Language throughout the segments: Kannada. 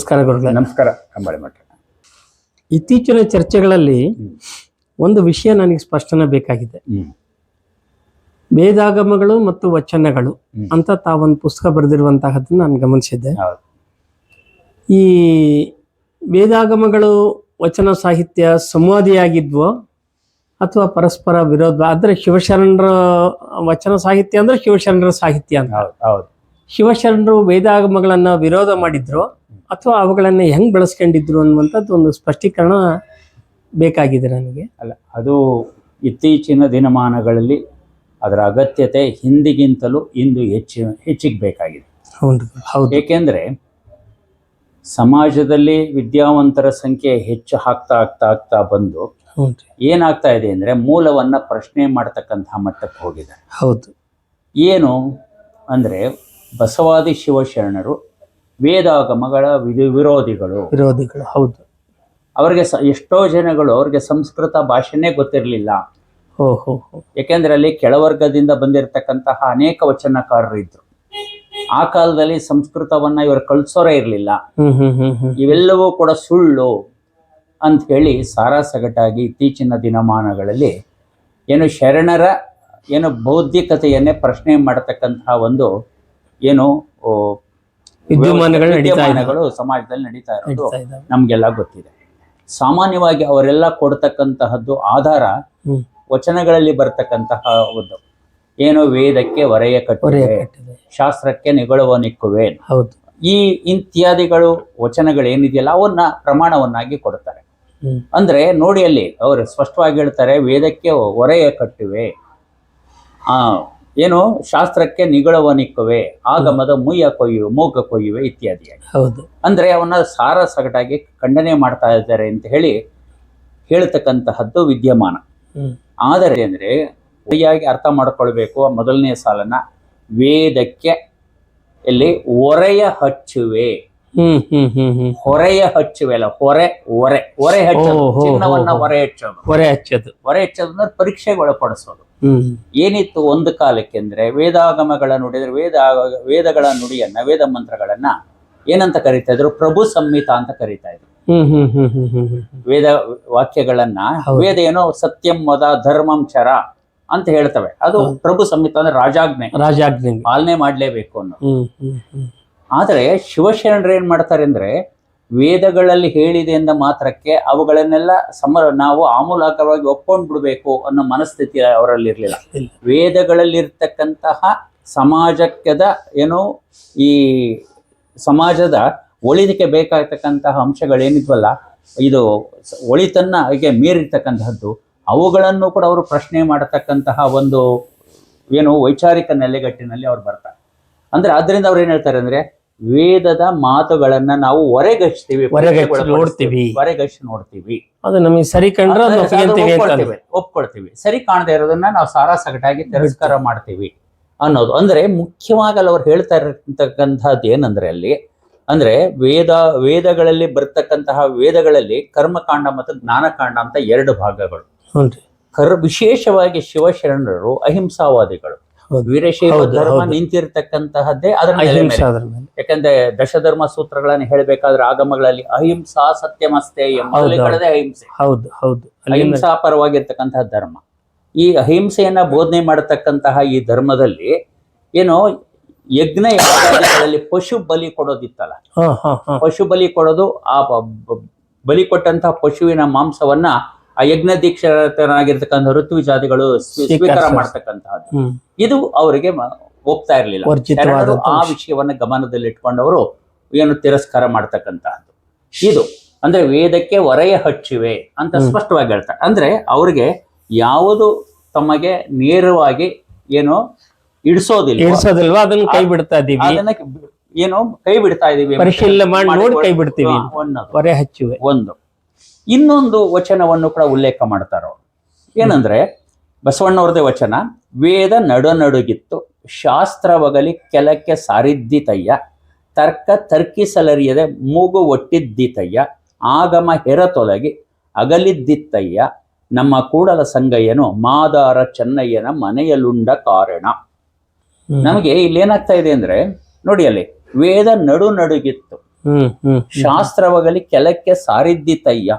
ನಮಸ್ಕಾರ ಗುರುಗಳೇ ನಮಸ್ಕಾರ ಕಂಬಳಿ ಮಠ. ಇತ್ತೀಚಿನ ಚರ್ಚೆಗಳಲ್ಲಿ ಒಂದು ವಿಷಯ ನನಗೆ ಸ್ಪಷ್ಟನೆ ಬೇಕಾಗಿದೆ. ವೇದಾಗಮಗಳು ಮತ್ತು ವಚನಗಳು. ಅಂತ ತಾವೊಂದು ಪುಸ್ತಕ ಬರೆದಿರುವಂತಹದ್ದು ನಾನು ಗಮನಿಸಿದ್ದೆ. ಈ ವೇದಾಗಮಗಳು ವಚನ ಸಾಹಿತ್ಯ ಸಂವಾದಿಯಾಗಿದ್ವೋ ಅಥವಾ ಪರಸ್ಪರ ವಿರೋಧ ಅಂದ್ರೆ ಶಿವಶರಣರ ವಚನ ಸಾಹಿತ್ಯ ಅಂದ್ರೆ ಶಿವಶರಣರ ಸಾಹಿತ್ಯ ಅಂತ. ಹೌದು. ಶಿವಶರಣರು ವೇದಾಗಮಗಳನ್ನು ವಿರೋಧ ಮಾಡಿದ್ರು ಅಥವಾ ಅವುಗಳನ್ನು ಹೆಂಗ್ ಬಳಸ್ಕೊಂಡಿದ್ರು ಅನ್ನುವಂಥದ್ದು ಒಂದು ಸ್ಪಷ್ಟೀಕರಣ ಬೇಕಾಗಿದೆ ನನಗೆ. ಅಲ್ಲ ಅದು ಇತ್ತೀಚಿನ ದಿನಮಾನಗಳಲ್ಲಿ ಅದರ ಅಗತ್ಯತೆ ಹಿಂದಿಗಿಂತಲೂ ಇಂದು ಹೆಚ್ಚು ಹೆಚ್ಚಿಗೆ ಬೇಕಾಗಿದೆ. ಹೌದು ಹೌದು. ಏಕೆಂದರೆ ಸಮಾಜದಲ್ಲಿ ವಿದ್ಯಾವಂತರ ಸಂಖ್ಯೆ ಹೆಚ್ಚು ಆಗ್ತಾ ಆಗ್ತಾ ಆಗ್ತಾ ಬಂದು ಏನಾಗ್ತಾ ಇದೆ ಅಂದರೆ ಮೂಲವನ್ನು ಪ್ರಶ್ನೆ ಮಾಡ್ತಕ್ಕಂಥ ಮಟ್ಟಕ್ಕೆ ಹೋಗಿದೆ ಹೌದು. ಏನು ಅಂದರೆ ಬಸವಾದಿ ಶಿವಶರಣರು ವೇದಾಗಮಗಳ ವಿಧಿ ವಿರೋಧಿಗಳು. ವಿರೋಧಿಗಳು ಹೌದು. ಅವರಿಗೆ ಸ ಎಷ್ಟೋ ಜನಗಳು ಅವ್ರಿಗೆ ಸಂಸ್ಕೃತ ಭಾಷೆನೇ ಗೊತ್ತಿರಲಿಲ್ಲ. ಓಹೋ ಯಾಕೆಂದ್ರೆ ಅಲ್ಲಿ ಕೆಳವರ್ಗದಿಂದ ಬಂದಿರತಕ್ಕಂತಹ ಅನೇಕ ವಚನಕಾರರು ಇದ್ರು. ಆ ಕಾಲದಲ್ಲಿ ಸಂಸ್ಕೃತವನ್ನ ಇವರು ಕಳಿಸೋರೇ ಇರಲಿಲ್ಲ. ಇವೆಲ್ಲವೂ ಕೂಡ ಸುಳ್ಳು ಅಂತ ಹೇಳಿ ಸಾರಾಸಗಟಾಗಿ ಇತ್ತೀಚಿನ ದಿನಮಾನಗಳಲ್ಲಿ ಏನು ಶರಣರ ಏನು ಬೌದ್ಧಿಕತೆಯನ್ನೇ ಪ್ರಶ್ನೆ ಮಾಡತಕ್ಕಂತಹ ಒಂದು ಏನು ವಿದ್ಯಮಾನಗಳು ವಿದ್ಯಮಾನಗಳು ಸಮಾಜದಲ್ಲಿ ನಡೀತಾ ಇರೋದು ನಮ್ಗೆಲ್ಲ ಗೊತ್ತಿದೆ. ಸಾಮಾನ್ಯವಾಗಿ ಅವರೆಲ್ಲ ಕೊಡ್ತಕ್ಕಂತಹದ್ದು ಆಧಾರ ವಚನಗಳಲ್ಲಿ ಬರ್ತಕ್ಕಂತಹ ಒಂದು. ಏನೋ ವೇದಕ್ಕೆ ಹೊರೆಯ ಕಟ್ಟುವೆ ಕಟ್ಟಿದೆ. ಶಾಸ್ತ್ರಕ್ಕೆ ನಿಗಳುವ ನಿಕ್ಕುವೆ. ಹೌದು. ಈ ಇತ್ಯಾದಿಗಳು ವಚನಗಳು ಏನಿದೆಯಲ್ಲ ಅವನ್ನ ಪ್ರಮಾಣವನ್ನಾಗಿ ಕೊಡ್ತಾರೆ. ಅಂದ್ರೆ ನೋಡಿ ಅಲ್ಲಿ ಅವರು ಸ್ಪಷ್ಟವಾಗಿ ಹೇಳ್ತಾರೆ ವೇದಕ್ಕೆ ಹೊರೆಯ ಕಟ್ಟುವೆ. ಆ ಏನು? ಶಾಸ್ತ್ರಕ್ಕೆ ನಿಗಳವನಿಕ್ಕುವೆ ಆಗಮದ ಮುಯ್ಯ ಕೊಯ್ಯುವೆ ಮೂಗ ಕೊಯ್ಯುವೆ ಇತ್ಯಾದಿಯಾಗಿ. ಹೌದು. ಅಂದ್ರೆ ಅವನ ಸಾರ ಸಗಟಾಗಿ ಖಂಡನೆ ಮಾಡ್ತಾ ಇದ್ದಾರೆ ಅಂತ ಹೇಳಿ ಹೇಳ್ತಕ್ಕಂತಹದ್ದು ವಿದ್ಯಮಾನ. ಆದರೆ ಅಂದ್ರೆ ಸರಿಯಾಗಿ ಅರ್ಥ ಮಾಡ್ಕೊಳ್ಬೇಕು ಮೊದಲನೇ ಸಾಲನ್ನ ವೇದಕ್ಕೆ ಇಲ್ಲಿ ಒರೆಯ ಹಚ್ಚುವೆ. ಹ್ಮ್ ಹ್ಮ್ ಹ್ಮ್ ಹ್ಮ್. ಹೊರೆಯ ಹಚ್ಚುವೆಲ್ಲ ಹೊರೆ ಹೊರೆ ಹೊರೆ ಹಚ್ಚೋದು ಚಿನ್ನವನ್ನ. ಹೊರೆ ಹಚ್ಚೋದು. ಹೊರೆ ಹಚ್ಚೋದು. ಹೊರೆ ಹಚ್ಚೋದು ಅಂದ್ರೆ ಪರೀಕ್ಷೆಗೆ ಒಳಪಡಿಸೋದು ಹ್ಮ್. ಏನಿತ್ತು ಒಂದು ಕಾಲಕ್ಕೆ ಅಂದ್ರೆ ವೇದಾಗಮಗಳ ನುಡಿದ್ರೆ ವೇದ ವೇದಗಳ ನುಡಿಯನ್ನ ವೇದ ಮಂತ್ರಗಳನ್ನ ಏನಂತ ಕರಿತಾ ಇದ್ರು? ಪ್ರಭು ಸಂಹಿತ ಅಂತ ಕರಿತಾ ಇದ್ರು. ಹ್ಮ್ ಹ್ಮ್ ಹ್ಮ್ ಹ್ಮ್ ಹ್ಮ್ ಹ್ಮ್. ಹ್ಮ್ ವೇದ ವಾಕ್ಯಗಳನ್ನ ವೇದ ಏನೋ ಸತ್ಯಂ ವದ ಧರ್ಮಂ ಚರ ಅಂತ ಹೇಳ್ತವೆ. ಅದು. ಪ್ರಭು ಸಂಹಿತ ಅಂದ್ರೆ ರಾಜಾಜ್ಞೆ. ರಾಜಾಜ್ಞೆ. ಪಾಲನೆ ಮಾಡ್ಲೇಬೇಕು ಅನ್ನೋ ಹ್ಮ್ ಹ್ಮ್ ಹ್ಮ್. ಆದರೆ ಶಿವಶರಣರು ಏನು ಮಾಡ್ತಾರೆ ಅಂದರೆ ವೇದಗಳಲ್ಲಿ ಹೇಳಿದೆ ಎಂದ ಮಾತ್ರಕ್ಕೆ ಅವುಗಳನ್ನೆಲ್ಲ ಸಮ ನಾವು ಆಮೂಲಾಗ್ರವಾಗಿ ಒಪ್ಕೊಂಡು ಬಿಡಬೇಕು ಅನ್ನೋ ಮನಸ್ಥಿತಿ ಅವರಲ್ಲಿರಲಿಲ್ಲ. ವೇದಗಳಲ್ಲಿರ್ತಕ್ಕಂತಹ ಸಮಾಜಕ್ಕದ ಏನು ಈ ಸಮಾಜದ ಒಳಿದಕ್ಕೆ ಬೇಕಾಗ್ತಕ್ಕಂತಹ ಅಂಶಗಳೇನಿದ್ವಲ್ಲ ಇದು ಒಳಿತನ್ನ ಹೀಗೆ ಮೀರಿರ್ತಕ್ಕಂತಹದ್ದು ಅವುಗಳನ್ನು ಕೂಡ ಅವರು ಪ್ರಶ್ನೆ ಮಾಡತಕ್ಕಂತಹ ಒಂದು ಏನು ವೈಚಾರಿಕ ನೆಲೆಗಟ್ಟಿನಲ್ಲಿ ಅವ್ರು ಬರ್ತಾರೆ ಅಂದರೆ ಅದರಿಂದ ಅವ್ರು ಏನು ಹೇಳ್ತಾರೆ ಅಂದ್ರೆ ವೇದದ ಮಾತುಗಳನ್ನ ನಾವು ಹೊರೆಗಚ್ತೀವಿ ಹೊರಗಚ್ಚಿ ನೋಡ್ತೀವಿ. ಹೊರಗಚ್ಚಿ ನೋಡ್ತೀವಿ. ಅದು ನಮಗೆ ಸರಿ ಕಂಡ್ರೆ ಅದು ಅದು ಒಪ್ಕೊಂತೀವಿ ಅಂತ ಒಪ್ಕೊಳ್ತೀವಿ ಒಪ್ಕೊಳ್ತೀವಿ. ಸರಿ ಕಾಣದೇ ಇರೋದನ್ನ ನಾವು ಸಾರಾ ಸಗಟಾಗಿ ತಿರಸ್ಕಾರ ಮಾಡ್ತೀವಿ ಅನ್ನೋದು. ಅಂದ್ರೆ ಮುಖ್ಯವಾಗಿ ಅಲ್ಲಿ ಅವ್ರು ಹೇಳ್ತಾ ಇರತಕ್ಕಂಥದ್ದು ಏನಂದ್ರೆ ಅಲ್ಲಿ ಅಂದ್ರೆ ವೇದ ವೇದಗಳಲ್ಲಿ ಬರ್ತಕ್ಕಂತಹ ವೇದಗಳಲ್ಲಿ ಕರ್ಮಕಾಂಡ ಮತ್ತು ಜ್ಞಾನಕಾಂಡ ಅಂತ ಎರಡು ಭಾಗಗಳು. ಕರ್ ವಿಶೇಷವಾಗಿ ಶಿವಶರಣರು ಅಹಿಂಸಾವಾದಿಗಳು. ವೀರಶೈವ ಧರ್ಮ ಹೌದು. ನಿಂತಿರ್ತಕ್ಕಂತಹದ್ದೇ ಅದರ ಯಾಕಂದ್ರೆ ದಶಧರ್ಮ ಸೂತ್ರಗಳನ್ನ ಹೇಳಬೇಕಾದ್ರೆ ಆಗಮಗಳಲ್ಲಿ ಅಹಿಂಸಾ ಸತ್ಯಮಸ್ತೆ ಎಂಬುದೇ. ಅಹಿಂಸೆ. ಹೌದು ಹೌದು. ಅಹಿಂಸಾ ಪರವಾಗಿರ್ತಕ್ಕಂತಹ ಧರ್ಮ. ಈ ಅಹಿಂಸೆಯನ್ನ ಬೋಧನೆ ಮಾಡತಕ್ಕಂತಹ ಈ ಧರ್ಮದಲ್ಲಿ ಏನೋ ಯಜ್ಞ ಯಾಗಾದಿಗಳಲ್ಲಿ ಪಶು ಬಲಿ ಕೊಡೋದಿತ್ತಲ್ಲ. ಪಶು ಬಲಿ ಕೊಡೋದು ಆ ಬಲಿ ಕೊಟ್ಟಂತಹ ಪಶುವಿನ ಮಾಂಸವನ್ನ ಆ ಯಜ್ಞ ದೀಕ್ಷರಾಗಿರ್ತಕ್ಕಂಥ ಋತುವಿ ಜಾತಿಗಳು ಸ್ವೀಕಾರ. ಮಾಡ್ತಕ್ಕಂತಹದ್ದು. ಇದು ಅವರಿಗೆ ಹೋಗ್ತಾ ಒಪ್ತಾ ಇರಲಿಲ್ಲ. ಆ ವಿಷಯವನ್ನ ಗಮನದಲ್ಲಿಟ್ಕೊಂಡವರು ಏನು ತಿರಸ್ಕಾರ ಮಾಡ್ತಕ್ಕಂತಹದ್ದು. ಇದು ಅಂದ್ರೆ ವೇದಕ್ಕೆ ಹೊರೆಯ ಹಚ್ಚಿವೆ ಅಂತ ಸ್ಪಷ್ಟವಾಗಿ ಹೇಳ್ತಾರೆ. ಅಂದ್ರೆ ಅವ್ರಿಗೆ ಯಾವುದು ತಮಗೆ ನೇರವಾಗಿ ಏನು ಇಡಿಸೋದಿಲ್ಲ ಅದನ್ನ ಕೈ ಬಿಡ್ತಾ ಇದೀವಿ ಅದನ್ನ ಏನು ಕೈ ಬಿಡ್ತಾ ಇದೀವಿ ಪರಿಶೀಲನೆ ಮಾಡಿ ನೋಡಿ ಕೈ ಬಿಡ್ತೀವಿ ಹೊರೆ ಹಚ್ಚುವೆ ಒಂದು. ಇನ್ನೊಂದು ವಚನವನ್ನು ಕೂಡ ಉಲ್ಲೇಖ ಮಾಡ್ತಾರ. ಏನಂದ್ರೆ ಬಸವಣ್ಣವ್ರದೇ ವಚನ ವೇದ ನಡುನಡುಗಿತ್ತು ಶಾಸ್ತ್ರವಗಲಿ ಕೆಲಕ್ಕೆ ಸಾರಿದ್ದಿತಯ್ಯ ತರ್ಕ ತರ್ಕಿಸಲರಿಯದೆ ಮೂಗು ಒಟ್ಟಿದ್ದಿತಯ್ಯ ಆಗಮ ಹೆರತೊಲಗಿ ಅಗಲಿದ್ದಿತ್ತಯ್ಯ ನಮ್ಮ ಕೂಡಲ ಸಂಗಯ್ಯನು ಮಾದಾರ ಚೆನ್ನಯ್ಯನ ಮನೆಯಲುಂಡ ಕಾರಣ. ನಮಗೆ ಇಲ್ಲಿ ಏನಾಗ್ತಾ ಇದೆ ಅಂದ್ರೆ ನೋಡಿ ಅಲ್ಲಿ ವೇದ ನಡು ನಡುಗಿತ್ತು ಶಾಸ್ತ್ರವಗಲಿ ಕೆಲಕ್ಕೆ ಸಾರಿದ್ದಿತಯ್ಯ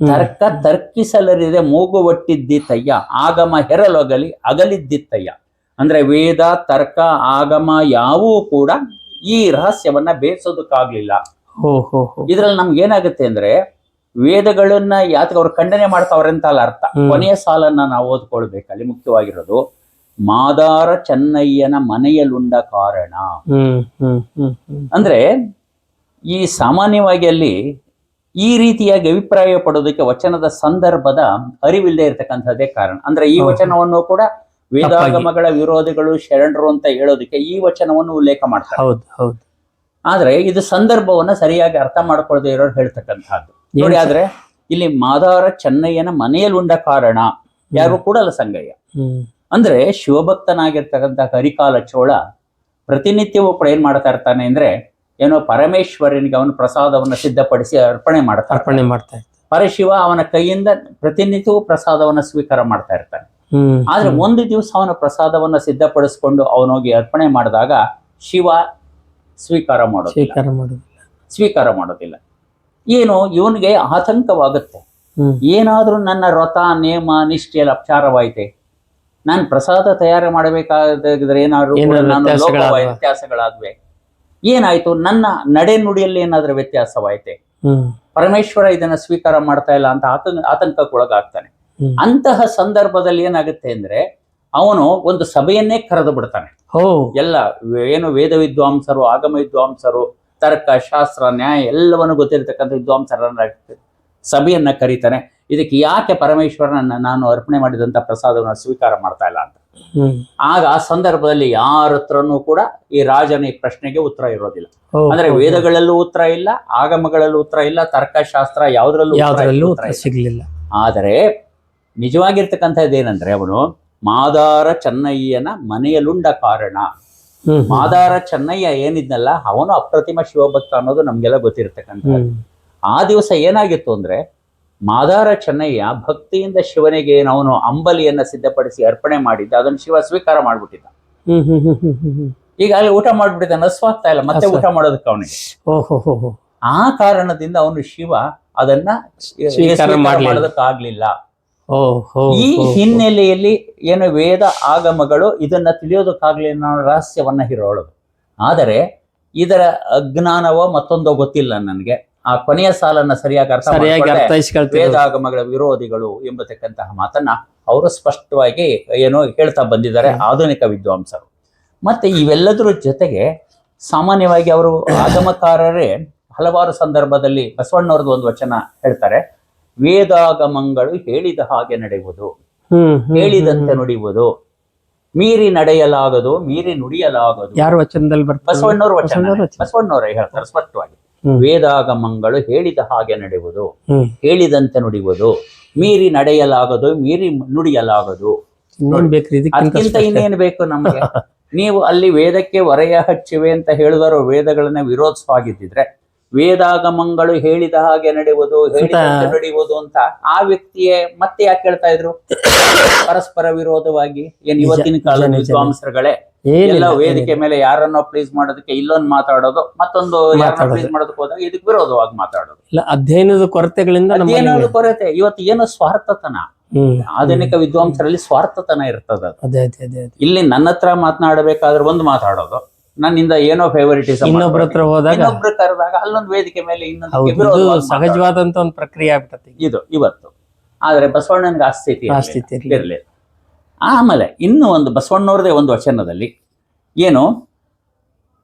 ತರ್ಕ ತರ್ಕಿಸಲರಿದೆ ಮೂಗು ಒಟ್ಟಿದ್ದಿತಯ್ಯ ಆಗಮ ಹೆರಲೊಗಲಿ ಅಗಲಿದ್ದಿತ್ತಯ್ಯ. ಅಂದ್ರೆ ವೇದ ತರ್ಕ ಆಗಮ ಯಾವೂ ಕೂಡ ಈ ರಹಸ್ಯವನ್ನ ಬೇಯಿಸೋದಕ್ಕಾಗ್ಲಿಲ್ಲ ಇದ್ರಲ್ಲಿ ನಮ್ಗೆ ಏನಾಗುತ್ತೆ ಅಂದ್ರೆ ವೇದಗಳನ್ನ ಯಾತಕ ಅವ್ರು ಖಂಡನೆ ಮಾಡ್ತಾವ್ರೆ ಅಂತ ಅಲ್ಲ ಅರ್ಥ. ಕೊನೆಯ ಸಾಲನ್ನ ನಾವು ಓದ್ಕೊಳ್ಬೇಕು. ಅಲ್ಲಿ ಮುಖ್ಯವಾಗಿರೋದು ಮಾದಾರ ಚೆನ್ನಯ್ಯನ ಮನೆಯಲ್ಲುಂಡ ಕಾರಣ. ಅಂದ್ರೆ ಈ ಸಾಮಾನ್ಯವಾಗಿ ಅಲ್ಲಿ ಈ ರೀತಿಯಾಗಿ ಅಭಿಪ್ರಾಯ ಪಡೋದಕ್ಕೆ ವಚನದ ಸಂದರ್ಭದ ಅರಿವಿಲ್ಲದೆ ಇರತಕ್ಕಂಥದ್ದೇ ಕಾರಣ. ಅಂದ್ರೆ ಈ. ವಚನವನ್ನು ಕೂಡ ವೇದಾಗಮಗಳ ವಿರೋಧಿಗಳು ಶರಣರು ಅಂತ ಹೇಳೋದಕ್ಕೆ ಈ ವಚನವನ್ನು ಉಲ್ಲೇಖ ಮಾಡ್ತಾರೆ. ಆದ್ರೆ ಇದು ಸಂದರ್ಭವನ್ನ ಸರಿಯಾಗಿ ಅರ್ಥ ಮಾಡ್ಕೊಳ್ಳದೆ ಇರೋರು ಹೇಳ್ತಕ್ಕಂಥದ್ದು. ನೋಡಿ ಆದ್ರೆ ಇಲ್ಲಿ ಮಾದಾರ ಚೆನ್ನಯ್ಯನ ಮನೆಯಲ್ಲುಂಡ ಕಾರಣ ಯಾರು ಕೂಡ ಅಲ್ಲ ಸಂಗಯ್ಯ. ಅಂದ್ರೆ ಶಿವಭಕ್ತನಾಗಿರ್ತಕ್ಕಂಥ ಹರಿಕಾಲ ಚೋಳ ಪ್ರತಿನಿತ್ಯವೂ ಕೂಡ ಏನ್ ಮಾಡ್ತಾ ಇರ್ತಾನೆ ಅಂದ್ರೆ ಏನೋ ಪರಮೇಶ್ವರನಿಗೆ ಅವನು ಪ್ರಸಾದವನ್ನ ಸಿದ್ಧಪಡಿಸಿ ಅರ್ಪಣೆ ಮಾಡ್ತಾ. ಅರ್ಪಣೆ ಮಾಡ್ತಾ ಇರ್ತಾನೆ ಪರಶಿವ ಅವನ ಕೈಯಿಂದ ಪ್ರತಿನಿತ್ಯವೂ ಪ್ರಸಾದವನ್ನ ಸ್ವೀಕಾರ ಮಾಡ್ತಾ ಇರ್ತಾನೆ. ಆದ್ರೆ. ಒಂದು ದಿವಸ ಅವನ ಪ್ರಸಾದವನ್ನ ಸಿದ್ಧಪಡಿಸಿಕೊಂಡು ಅವನೋಗಿ ಅರ್ಪಣೆ ಮಾಡಿದಾಗ ಶಿವ ಸ್ವೀಕಾರ ಮಾಡೋದಿಲ್ಲ. ಸ್ವೀಕಾರ ಮಾಡೋದಿಲ್ಲ. ಸ್ವೀಕಾರ ಮಾಡೋದಿಲ್ಲ. ಏನು ಇವನಿಗೆ ಆತಂಕವಾಗುತ್ತೆ. ಏನಾದ್ರೂ ನನ್ನ ವ್ರತ ನೇಮ ನಿಷ್ಠೆಯಲ್ಲಿ ಅಪಚಾರವಾಯ್ತೆ. ನಾನು ಪ್ರಸಾದ ತಯಾರು ಮಾಡಬೇಕಾದ್ರೆ ಏನಾದ್ರು ವ್ಯತ್ಯಾಸಗಳಾದ್ವಾ? ಏನಾಯ್ತು? ನನ್ನ ನಡೆ ನುಡಿಯಲ್ಲಿ ಏನಾದ್ರೂ ವ್ಯತ್ಯಾಸವಾಯ್ತೆ? ಪರಮೇಶ್ವರ ಇದನ್ನ ಸ್ವೀಕಾರ ಮಾಡ್ತಾ ಇಲ್ಲ ಅಂತ ಆತಂಕ ಆತಂಕಕ್ಕೊಳಗಾಗ್ತಾನೆ. ಅಂತಹ ಸಂದರ್ಭದಲ್ಲಿ ಏನಾಗುತ್ತೆ ಅಂದ್ರೆ ಅವನು ಒಂದು ಸಭೆಯನ್ನೇ ಕರೆದು ಬಿಡ್ತಾನೆ. ಎಲ್ಲ ಏನು ವೇದ ವಿದ್ವಾಂಸರು ಆಗಮ ವಿದ್ವಾಂಸರು ತರ್ಕ ಶಾಸ್ತ್ರ ನ್ಯಾಯ ಎಲ್ಲವನ್ನು ಗೊತ್ತಿರತಕ್ಕಂಥ ವಿದ್ವಾಂಸರನ್ನ ಸಭೆಯನ್ನ ಕರೀತಾನೆ. ಇದಕ್ಕೆ ಯಾಕೆ ಪರಮೇಶ್ವರನನ್ನ ನಾನು ಅರ್ಪಣೆ ಮಾಡಿದಂತ ಪ್ರಸಾದವನ್ನು ಸ್ವೀಕಾರ ಮಾಡ್ತಾ ಇಲ್ಲ ಅಂತ? ಆಗ ಆ ಸಂದರ್ಭದಲ್ಲಿ ಯಾರ ಹತ್ರನೂ ಕೂಡ ಈ ರಾಜನ ಈ ಪ್ರಶ್ನೆಗೆ ಉತ್ತರ ಇರೋದಿಲ್ಲ ಅಂದ್ರೆ. ವೇದಗಳಲ್ಲೂ ಉತ್ತರ ಇಲ್ಲ ಆಗಮಗಳಲ್ಲೂ ಉತ್ತರ ಇಲ್ಲ ತರ್ಕಶಾಸ್ತ್ರ ಯಾವ್ದ್ರಲ್ಲೂ. ಸಿಗ್ಲಿಲ್ಲ ಆದರೆ ನಿಜವಾಗಿರ್ತಕ್ಕಂಥದ್ದು ಏನಂದ್ರೆ ಅವನು ಮಾದಾರ ಚೆನ್ನಯ್ಯನ ಮನೆಯಲ್ಲುಂಡ ಕಾರಣ. ಮಾದಾರ ಚೆನ್ನಯ್ಯ ಏನಿದ್ನಲ್ಲ ಅವನು ಅಪ್ರತಿಮ ಶಿವಭಕ್ತ ಅನ್ನೋದು ನಮ್ಗೆಲ್ಲ ಗೊತ್ತಿರತಕ್ಕಂಥ ಆ ದಿವಸ ಏನಾಗಿತ್ತು ಅಂದ್ರೆ ಮಾದಾರ ಚೆನ್ನಯ್ಯ ಭಕ್ತಿಯಿಂದ ಶಿವನಿಗೆ ಅವನು ಅಂಬಲಿಯನ್ನ ಸಿದ್ಧಪಡಿಸಿ ಅರ್ಪಣೆ ಮಾಡಿದ್ದ. ಅದನ್ನು ಶಿವ ಸ್ವೀಕಾರ ಮಾಡ್ಬಿಟ್ಟಿದ್ದ. ಈಗ ಅಲ್ಲಿ ಊಟ ಮಾಡ್ಬಿಟ್ಟಿದ್ದ. ನಸ್ವಾಗ್ತಾ ಇಲ್ಲ. ಮತ್ತೆ ಊಟ ಮಾಡೋದಕ್ಕೆ ಅವನಿಗೆ. ಆ ಕಾರಣದಿಂದ ಅವನು ಶಿವ ಅದನ್ನ. ಮಾಡೋದಕ್ಕಾಗ್ಲಿಲ್ಲ ಈ. ಹಿನ್ನೆಲೆಯಲ್ಲಿ ಏನು ವೇದ ಆಗಮಗಳು ಇದನ್ನ ತಿಳಿಯೋದಕ್ಕಾಗ್ಲಿ ಅನ್ನೋ ರಹಸ್ಯವನ್ನ ಹಿರೋಳು ಆದರೆ ಇದರ ಅಜ್ಞಾನವೋ ಮತ್ತೊಂದೋ ಗೊತ್ತಿಲ್ಲ ನನಗೆ. ಆ ಕೊನೆಯ ಸಾಲನ್ನ ಸರಿಯಾಗಿ ಅರ್ಥ ಸರಿಯಾಗಿ ಅರ್ಥೈಸ್ಕೊಳ್ತೀವಿ ವೇದಾಗಮಗಳ ವಿರೋಧಿಗಳು ಎಂಬತಕ್ಕಂತಹ ಮಾತನ್ನ ಅವರು ಸ್ಪಷ್ಟವಾಗಿ ಏನೋ ಹೇಳ್ತಾ ಬಂದಿದ್ದಾರೆ ಆಧುನಿಕ ವಿದ್ವಾಂಸರು. ಮತ್ತೆ ಇವೆಲ್ಲದರ ಜೊತೆಗೆ ಸಾಮಾನ್ಯವಾಗಿ ಅವರು ಆಗಮಕಾರರೇ ಹಲವಾರು ಸಂದರ್ಭದಲ್ಲಿ ಬಸವಣ್ಣವ್ರದ್ದು ಒಂದು ವಚನ ಹೇಳ್ತಾರೆ ವೇದಾಗಮಗಳು ಹೇಳಿದ ಹಾಗೆ ನಡೆಯುವುದು ಹೇಳಿದಂತೆ. ನುಡಿಯುವುದು ಮೀರಿ ನಡೆಯಲಾಗದು ಮೀರಿ ನುಡಿಯಲಾಗದು. ಯಾರು ವಚನದಲ್ಲಿ ಬಸವಣ್ಣವ್ರ ವಚನ. ಬಸವಣ್ಣವ್ರ ಹೇಳ್ತಾರೆ ಸ್ಪಷ್ಟವಾಗಿ. ವೇದಾಗಮಗಳು ಹೇಳಿದ ಹಾಗೆ ನಡೆಯುವುದು. ಹೇಳಿದಂತೆ ನುಡಿಯುವುದು. ಮೀರಿ ನಡೆಯಲಾಗದು ಮೀರಿ ನುಡಿಯಲಾಗದು. ಅದಕ್ಕಿಂತ ಇನ್ನೇನು ಬೇಕು ನಮಗೆ? ನೀವು ಅಲ್ಲಿ ವೇದಕ್ಕೆ ಹೊರೆಯ ಹಚ್ಚಿವೆ ಅಂತ ಹೇಳಿದವರು ವೇದಗಳನ್ನ ವಿರೋಧಿಸವಾಗಿದ್ದಿದ್ರೆ ವೇದಾಗಮಗಳು ಹೇಳಿದ ಹಾಗೆ ನಡೆಯುವುದು ಹೇಳಿದಂತೆ ನಡೆಯುವುದು ಅಂತ ಆ ವ್ಯಕ್ತಿಯೇ ಮತ್ತೆ ಯಾಕೆ ಹೇಳ್ತಾ ಇದ್ರು? ಪರಸ್ಪರ ವಿರೋಧವಾಗಿ. ಏನ್ ಇವತ್ತಿನ ಕಾಲದ. ವಿದ್ವಾಂಸರುಗಳೇ? ಎಲ್ಲ ವೇದಿಕೆ ಮೇಲೆ ಯಾರನ್ನ ಪ್ಲೀಸ್ ಮಾಡೋದಕ್ಕೆ ಇಲ್ಲೊಂದು ಮಾತಾಡೋದು ಮತ್ತೊಂದು ಯಾರನ್ನೋ. ಪ್ಲೀಸ್ ಮಾಡೋದಕ್ಕೆ ಹೋದಾಗ ಇದಕ್ಕೆ ವಿರೋಧವಾಗಿ ಮಾತಾಡೋದು. ಇಲ್ಲ ಅಧ್ಯಯನದ ಕೊರತೆಗಳಿಂದ ಅಧ್ಯಯನದ ಕೊರತೆ ಇವತ್ತು ಏನು ಸ್ವಾರ್ಥತನ? ಆಧುನಿಕ ವಿದ್ವಾಂಸರಲ್ಲಿ ಸ್ವಾರ್ಥತನ ಇರ್ತದ ಇಲ್ಲಿ ನನ್ನ ಹತ್ರ ಮಾತನಾಡಬೇಕಾದ್ರೆ ಒಂದು ಮಾತಾಡೋದು. ನನ್ನಿಂದ ಏನೋ ಫೇವರಿಟಿಸಮ್ ಇನ್ನೊಬ್ರ ಹತ್ರ ಹೋದಾಗ ಇನ್ನೊಬ್ರು ಕರೆದಾಗ ಅಲ್ಲೊಂದು ವೇದಿಕೆ ಮೇಲೆ ಇನ್ನೊಂದು ಹೌದು ಇದು ವಿರೋಧವಾಗಿ ಸಹಜವಾದಂತ ಒಂದು ಪ್ರಕ್ರಿಯೆ ಆಗ್ಬಿಟ್ಟತಿ ಇದು ಇವತ್ತು. ಆದ್ರೆ ಬಸವಣ್ಣನಿಗೆ ಆ ಸ್ಥಿತಿ ಆ ಸ್ಥಿತಿ ಇರ್ಲಿಲ್ಲ. ಇರ್ಲಿಲ್ಲ. ಆಮೇಲೆ ಇನ್ನು ಒಂದು ಬಸವಣ್ಣವ್ರದೇ ಒಂದು ವಚನದಲ್ಲಿ ಏನು?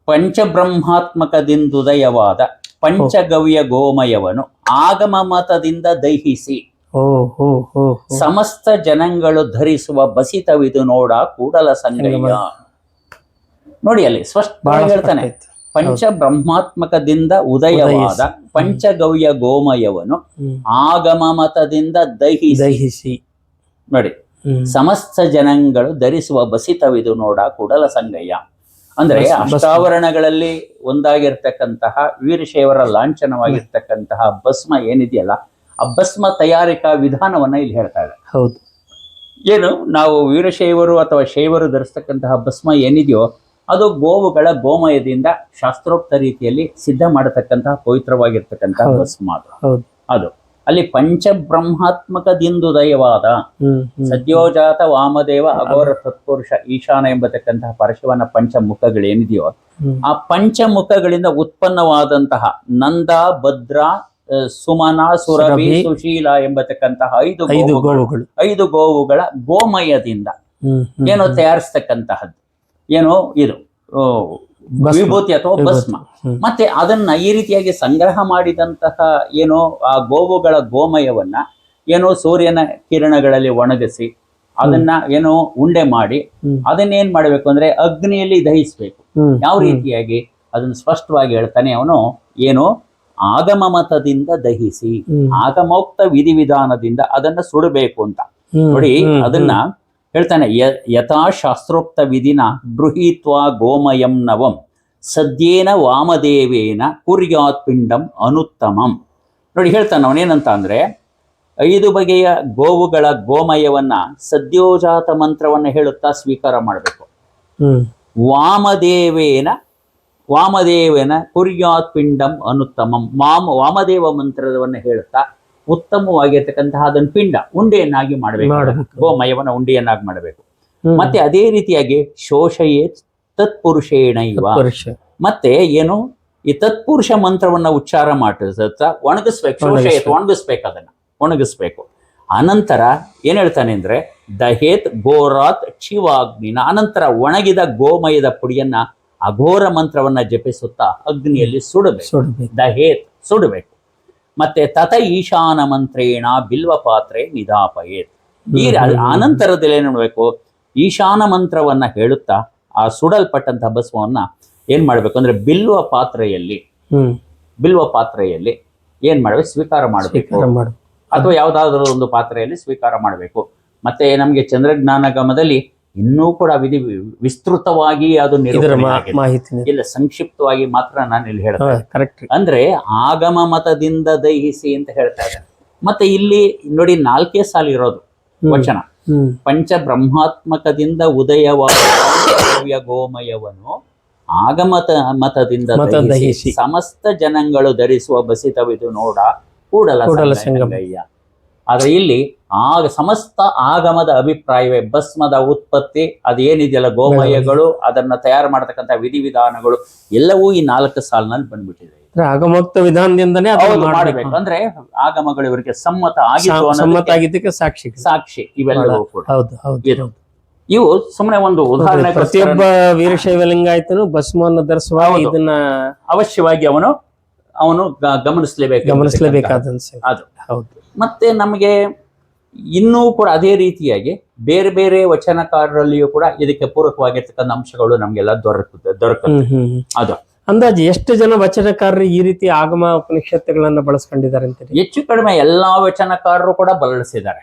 ಪಂಚಬ್ರಹ್ಮಾತ್ಮಕದಿಂದುದಯವಾದ ಪಂಚಗವ್ಯ ಗೋಮಯವನು ಆಗಮ ಮತದಿಂದ ದಹಿಸಿ ಓ ಹೋ ಹೋ ಹೋ. ಸಮಸ್ತ ಜನಗಳು ಧರಿಸುವ ಬಸಿತವಿದು ನೋಡ ಕೂಡಲ ಸಂಗಮ. ನೋಡಿ ಅಲ್ಲಿ ಸ್ಪಷ್ಟ ಸ್ಪಷ್ಟವಾಗಿ ಹೇಳ್ತಾನೆ. ಪಂಚ ಬ್ರಹ್ಮಾತ್ಮಕದಿಂದ ಉದಯವಾದ. ಪಂಚಗವ್ಯ ಗೋಮಯವನು ಆಗಮ ಮತದಿಂದ ದಹಿ ದಹಿಸಿ. ನೋಡಿ. ಸಮಸ್ತ ಜನಗಳು ಧರಿಸುವ ಬಸಿತವಿದು ನೋಡ ಕುಡಲ ಸಂಗಯ್ಯ. ಅಂದ್ರೆ ಅಷ್ಟಾವರಣಗಳಲ್ಲಿ ಒಂದಾಗಿರ್ತಕ್ಕಂತಹ ವೀರಶೈವರ ಲಾಂಛನವಾಗಿರ್ತಕ್ಕಂತಹ ಭಸ್ಮ ಏನಿದೆಯಲ್ಲ ಆ ಭಸ್ಮ ತಯಾರಿಕಾ ವಿಧಾನವನ್ನ ಇಲ್ಲಿ ಹೇಳ್ತಾ ಇದೆ ಹೌದು. ಏನು ನಾವು ವೀರಶೈವರು ಅಥವಾ ಶೈವರು ಧರಿಸ್ತಕ್ಕಂತಹ ಭಸ್ಮ ಏನಿದೆಯೋ ಅದು ಗೋವುಗಳ ಗೋಮಯದಿಂದ ಶಾಸ್ತ್ರೋಕ್ತ ರೀತಿಯಲ್ಲಿ ಸಿದ್ಧ ಮಾಡತಕ್ಕಂತಹ ಪವಿತ್ರವಾಗಿರ್ತಕ್ಕಂತಹ ಭಸ್ಮಾದ ಭಸ್ಮ ಅದು. ಅಲ್ಲಿ ಪಂಚಬ್ರಹ್ಮಾತ್ಮಕದಿಂದುದಯವಾದ ದಿಂದು ದಯವಾದ ಸದ್ಯೋಜಾತ ವಾಮದೇವ ಅಘೋರ ತತ್ಪುರುಷ ಈಶಾನ ಎಂಬತಕ್ಕಂತಹ ಪರಶುವನ ಪಂಚಮುಖಗಳೇನಿದೆಯೋ. ಆ ಪಂಚಮುಖಗಳಿಂದ ಉತ್ಪನ್ನವಾದಂತಹ ನಂದ ಭದ್ರ ಸುಮನ ಸುರಭಿ ಸುಶೀಲ ಎಂಬತಕ್ಕಂತಹ ಐದು ಐದು ಗೋವುಗಳು. ಐದು ಗೋವುಗಳ ಗೋಮಯದಿಂದ ಏನೋ ತಯಾರಿಸ್ತಕ್ಕಂತಹದ್ದು. ಏನೋ ಇದು ವಿಭೂತಿ ಅಥವಾ ಭಸ್ಮ. ಮತ್ತೆ ಅದನ್ನ ಈ ರೀತಿಯಾಗಿ ಸಂಗ್ರಹ ಮಾಡಿದಂತಹ ಏನೋ ಆ ಗೋವುಗಳ ಗೋಮಯವನ್ನ ಏನೋ ಸೂರ್ಯನ ಕಿರಣಗಳಲ್ಲಿ ಒಣಗಿಸಿ ಅದನ್ನ ಏನೋ ಉಂಡೆ ಮಾಡಿ. ಅದನ್ನೇನ್ ಮಾಡಬೇಕು ಅಂದ್ರೆ ಅಗ್ನಿಯಲ್ಲಿ ದಹಿಸ್ಬೇಕು. ಯಾವ ರೀತಿಯಾಗಿ ಅದನ್ನ ಸ್ಪಷ್ಟವಾಗಿ ಹೇಳ್ತಾನೆ ಅವನು ಏನು ಆಗಮ ಮತದಿಂದ ದಹಿಸಿ. ಆಗಮೋಕ್ತ ವಿಧಿವಿಧಾನದಿಂದ ಅದನ್ನ ಸುಡಬೇಕು ಅಂತ. ನೋಡಿ ಅದನ್ನ ಹೇಳ್ತಾನೆ ಯ- ಯಥಾ ಶಾಸ್ತ್ರೋಕ್ತ ವಿಧಿನ ಗೃಹೀತ್ವ ಗೋಮಯಂ ನವಂ ಸದ್ಯೇನ ವಾಮದೇವೇನ ಕುರ್ಯಾತ್ ಪಿಂಡಂ ಅನುತ್ತಮಂ. ನೋಡಿ ಹೇಳ್ತಾನೆ ಅವನೇನಂತ ಅಂದ್ರೆ ಐದು ಬಗೆಯ ಗೋವುಗಳ ಗೋಮಯವನ್ನ ಸದ್ಯೋಜಾತ ಮಂತ್ರವನ್ನ ಹೇಳುತ್ತಾ ಸ್ವೀಕಾರ ಮಾಡಬೇಕು. ವಾಮದೇವೇನ ವಾಮದೇವನ ಕುರ್ಯಾತ್ ಪಿಂಡಂ ಅನುತ್ತಮಂ ವಾಮ ವಾಮದೇವ ಮಂತ್ರವನ್ನ ಹೇಳುತ್ತಾ ಉತ್ತಮವಾಗಿರ್ತಕ್ಕಂತಹ ಅದನ್ನ ಪಿಂಡ ಉಂಡೆಯನ್ನಾಗಿ ಮಾಡಬೇಕು. ಗೋಮಯವನ ಗೋಮಯವನ್ನ ಉಂಡೆಯನ್ನಾಗಿ ಮಾಡಬೇಕು. ಮತ್ತೆ ಅದೇ ರೀತಿಯಾಗಿ ಶೋಷಯೇ ತತ್ಪುರುಷೇಣ ಇವ ಮತ್ತೆ ಏನು? ಈ ತತ್ಪುರುಷ ಮಂತ್ರವನ್ನ ಉಚ್ಚಾರ ಮಾಡಿಸ ಒಣಗಿಸ್ಬೇಕು ಶೋಷಯತ್ ಒಣಗಿಸ್ಬೇಕು. ಅದನ್ನ. ಒಣಗಿಸ್ಬೇಕು. ಅನಂತರ ಏನ್ ಹೇಳ್ತಾನೆ ಅಂದ್ರೆ ದಹೇತ್ ಗೋರಾತ್ ಶಿವಾಗ್ನಿನ ಅನಂತರ ಒಣಗಿದ ಗೋಮಯದ ಪುಡಿಯನ್ನ ಅಘೋರ ಮಂತ್ರವನ್ನ ಜಪಿಸುತ್ತಾ ಅಗ್ನಿಯಲ್ಲಿ ಸುಡ್ಬೇಕು. ದಹೇತ್ ಸುಡಬೇಕು. ಮತ್ತೆ ತತ ಈಶಾನ ಮಂತ್ರೇಣ ಬಿಲ್ವ ಪಾತ್ರೆ ನಿಧಾಪಯೇತ್. ಈ. ಅನಂತರದಲ್ಲಿ ಏನ್ ಮಾಡ್ಬೇಕು ಈಶಾನ ಮಂತ್ರವನ್ನ ಹೇಳುತ್ತಾ ಆ ಸುಡಲ್ಪಟ್ಟಂತಹ ಭಸ್ಮವನ್ನ ಏನ್ ಮಾಡ್ಬೇಕು ಅಂದ್ರೆ ಬಿಲ್ವ ಪಾತ್ರೆಯಲ್ಲಿ ಬಿಲ್ವ ಪಾತ್ರೆಯಲ್ಲಿ ಏನ್ ಮಾಡ್ಬೇಕು ಸ್ವೀಕಾರ ಮಾಡಬೇಕು. ಸ್ವೀಕಾರ ಮಾಡು ಅಥವಾ ಯಾವ್ದಾದ್ರು ಒಂದು ಪಾತ್ರೆಯಲ್ಲಿ ಸ್ವೀಕಾರ ಮಾಡಬೇಕು. ಮತ್ತೆ ನಮ್ಗೆ ಚಂದ್ರಜ್ಞಾನಗಮದಲ್ಲಿ ಇನ್ನೂ ಕೂಡ ವಿಧಿ ವಿಸ್ತೃತವಾಗಿ ಅದು. ಮಾಹಿತಿ ಇಲ್ಲ ಸಂಕ್ಷಿಪ್ತವಾಗಿ ಮಾತ್ರ ನಾನು ಇಲ್ಲಿ ಹೇಳ್ತೇನೆ ಕರೆಕ್ಟ್ ಅಂದ್ರೆ ಆಗಮ ಮತದಿಂದ ದಹಿಸಿ ಅಂತ ಹೇಳ್ತಾ ಇದ್ದಾರೆ. ಮತ್ತೆ ಇಲ್ಲಿ ನೋಡಿ ನಾಲ್ಕೇ ಸಾಲು ಇರೋದು ವಚನ. ಪಂಚ ಬ್ರಹ್ಮಾತ್ಮಕದಿಂದ ಉದಯವಾದ ಗೋಮಯವನು ಗೋಮಯವನ್ನು ಆಗಮತ ಮತದಿಂದ ಮತ ದಹಿಸಿ. ಸಮಸ್ತ ಜನಗಳು ಧರಿಸುವ ಬಸಿತವಿದು ನೋಡ. ಕೂಡಲ ಕೂಡಲ ಸಂಗಯ್ಯ. ಆದ್ರೆ ಇಲ್ಲಿ ಆಗ ಸಮಸ್ತ ಆಗಮದ ಅಭಿಪ್ರಾಯವೇ ಭಸ್ಮದ ಉತ್ಪತ್ತಿ ಅದೇನಿದೆಯಲ್ಲ ಗೋಮಯಗಳು ಅದನ್ನ ತಯಾರು ಮಾಡತಕ್ಕಂಥ ವಿಧಿವಿಧಾನಗಳು ಎಲ್ಲವೂ ಈ ನಾಲ್ಕು ಸಾಲಿನಲ್ಲಿ ಬಂದ್ಬಿಟ್ಟಿದೆ. ಆಗಮೋಕ್ತ ವಿಧಾನದಿಂದನೇ ಮಾಡಬೇಕು. ಅಂದ್ರೆ ಆಗಮಗಳು ಇವರಿಗೆ ಸಮ್ಮತ ಸಮ್ಮತ ಆಗಿದ್ದಕ್ಕೆ ಸಾಕ್ಷಿ ಸಾಕ್ಷಿ ಇವೆಲ್ಲವೂ ಕೂಡ. ಹೌದು ಹೌದು ಇದು. ಇವು ಸುಮ್ಮನೆ ಒಂದು ಉದಾಹರಣೆ ಪ್ರತಿಯೊಬ್ಬ ವೀರಶೈವ ಲಿಂಗಾಯತನು ಭಸ್ಮವನ್ನು ಧರಿಸುವ ಇದನ್ನ ಅವಶ್ಯವಾಗಿ ಅವನು ಅವನು ಗಮನಿಸಲೇಬೇಕು ಗಮನಿಸಲೇಬೇಕಾದ ಅದು. ಹೌದು. ಮತ್ತೆ ನಮಗೆ ಇನ್ನೂ ಕೂಡ ಅದೇ ರೀತಿಯಾಗಿ ಬೇರೆ ಬೇರೆ ವಚನಕಾರರಲ್ಲಿಯೂ ಕೂಡ ಇದಕ್ಕೆ ಪೂರಕವಾಗಿರ್ತಕ್ಕಂಥ ಅಂಶಗಳು ನಮಗೆಲ್ಲ ದೊರಕುತ್ತೆ ದೊರಕುತ್ತೆ. ಅದು. ಅಂದಾಜು ಎಷ್ಟು ಜನ ವಚನಕಾರರು ಈ ರೀತಿ ಆಗಮ ಉಪನಿಷತ್ತುಗಳನ್ನು ಬಳಸ್ಕೊಂಡಿದ್ದಾರೆ ಅಂತ ಹೆಚ್ಚು ಕಡಿಮೆ ಎಲ್ಲಾ ವಚನಕಾರರು ಕೂಡ ಬಳಸಿದ್ದಾರೆ.